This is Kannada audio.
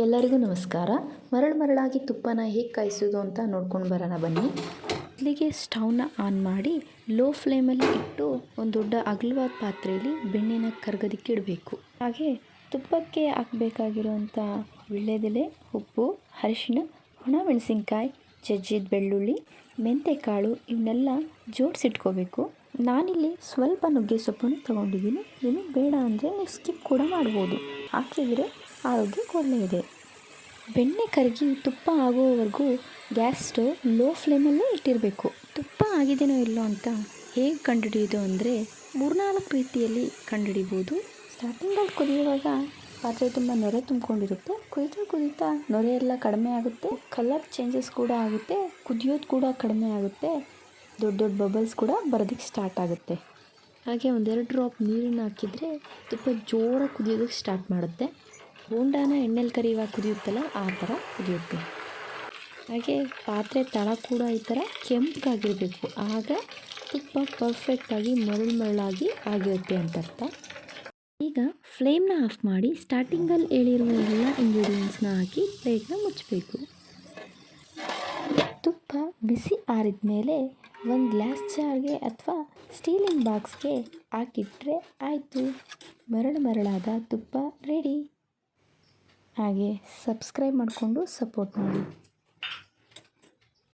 ಎಲ್ಲರಿಗೂ ನಮಸ್ಕಾರ. ಮರಳು ಮರಳಾಗಿ ತುಪ್ಪನ ಹೇಗೆ ಕಾಯಿಸೋದು ಅಂತ ನೋಡ್ಕೊಂಡು ಬರೋಣ ಬನ್ನಿ. ಮೊದಲಿಗೆ ಸ್ಟವ್ನ ಆನ್ ಮಾಡಿ ಲೋ ಫ್ಲೇಮಲ್ಲಿ ಇಟ್ಟು ಒಂದು ದೊಡ್ಡ ಅಗಲವಾದ ಪಾತ್ರೆಯಲ್ಲಿ ಬೆಣ್ಣೆನ ಕರ್ಗೋದಕ್ಕೆ ಇಡಬೇಕು. ಹಾಗೆ ತುಪ್ಪಕ್ಕೆ ಹಾಕಬೇಕಾಗಿರುವಂಥ ವೀಳ್ಯದೆಲೆ ಉಪ್ಪು, ಅರಿಶಿಣ, ಒಣ ಮೆಣಸಿನ್ಕಾಯಿ, ಜಜ್ಜಿದ ಬೆಳ್ಳುಳ್ಳಿ, ಮೆಂತೆಕಾಳು ಇವನ್ನೆಲ್ಲ ಜೋಡಿಸಿಟ್ಕೋಬೇಕು. ನಾನಿಲ್ಲಿ ಸ್ವಲ್ಪ ನುಗ್ಗೆ ಸೊಪ್ಪನ್ನು ತೊಗೊಂಡಿದ್ದೀನಿ. ನಿಮಗೆ ಬೇಡ ಅಂದರೆ ನೀವು ಸ್ಕಿಪ್ ಕೂಡ ಮಾಡ್ಬೋದು. ಹಾಕಿದರೆ ಆರೋಗ್ಯಕ್ಕೆ ಒಳ್ಳೆಯದೇ. ಬೆಣ್ಣೆ ಕರಗಿ ತುಪ್ಪ ಆಗುವವರೆಗೂ ಗ್ಯಾಸ್ ಸ್ಟವ್ ಲೋ ಫ್ಲೇಮಲ್ಲೇ ಇಟ್ಟಿರಬೇಕು. ತುಪ್ಪ ಆಗಿದೆಯೋ ಇಲ್ಲೋ ಅಂತ ಹೇಗೆ ಕಂಡುಹಿಡಿಯೋದು ಅಂದರೆ ಮೂರ್ನಾಲ್ಕು ರೀತಿಯಲ್ಲಿ ಕಂಡುಹಿಡಿಬೋದು ಸ್ಟಾರ್ಟಿಂಗಲ್ಲಿ ಕುದಿಯುವಾಗ ಪಾತ್ರೆ ತುಂಬ ನೊರೆ ತುಂಬಿಕೊಂಡಿರುತ್ತೆ. ಕುದಿತಾ ಕುದಿತಾ ನೊರೆ ಎಲ್ಲ ಕಡಿಮೆ ಆಗುತ್ತೆ. ಕಲರ್ ಚೇಂಜಸ್ ಕೂಡ ಆಗುತ್ತೆ. ಕುದಿಯೋದು ಕೂಡ ಕಡಿಮೆ ಆಗುತ್ತೆ. ದೊಡ್ಡ ದೊಡ್ಡ ಬಬಲ್ಸ್ ಕೂಡ ಬರೋದಕ್ಕೆ ಸ್ಟಾರ್ಟ್ ಆಗುತ್ತೆ. ಹಾಗೆ ಒಂದೆರಡು ಡ್ರಾಪ್ ನೀರನ್ನು ಹಾಕಿದರೆ ತುಪ್ಪ ಜೋರಾಗಿ ಕುದಿಯೋದಕ್ಕೆ ಸ್ಟಾರ್ಟ್ ಮಾಡುತ್ತೆ. ಬೋಂಡಾನ ಎಣ್ಣೆಲಿ ಕರಿಯುವಾಗ ಕುದಿಯುತ್ತಲ್ಲ ಆ ಥರ ಕುದಿಯುತ್ತೆ. ಹಾಗೆ ಪಾತ್ರೆ ತಳ ಕೂಡ ಈ ಥರ ಕೆಂಪಗಾಗಿರಬೇಕು. ಆಗ ತುಪ್ಪ ಪರ್ಫೆಕ್ಟಾಗಿ ಮರಳು ಮರಳಾಗಿ ಆಗಿರುತ್ತೆ ಅಂತ ಅರ್ಥ ಈಗ ಫ್ಲೇಮ್ನ ಆಫ್ ಮಾಡಿ ಸ್ಟಾರ್ಟಿಂಗಲ್ಲಿ ಹೇಳಿರುವ ಎಲ್ಲ ಇಂಗ್ರೀಡಿಯೆಂಟ್ಸ್ನ ಹಾಕಿ ಪ್ಲೇಟ್ನ ಮುಚ್ಚಬೇಕು. ತುಪ್ಪ ಬಿಸಿ ಆರಿದ ಮೇಲೆ ಒಂದು ಗ್ಲಾಸ್ ಜಾರ್ಗೆ ಅಥವಾ ಸ್ಟೀಲಿಂಗ್ ಬಾಕ್ಸ್ಗೆ ಹಾಕಿಟ್ರೆ ಆಯಿತು. ಮರಳು ಮರಳಾದ ತುಪ್ಪ ರೆಡಿ ಹಾಗೆ ಸಬ್ಸ್ಕ್ರೈಬ್ ಮಾಡಿಕೊಂಡು ಸಪೋರ್ಟ್ ಮಾಡಿ.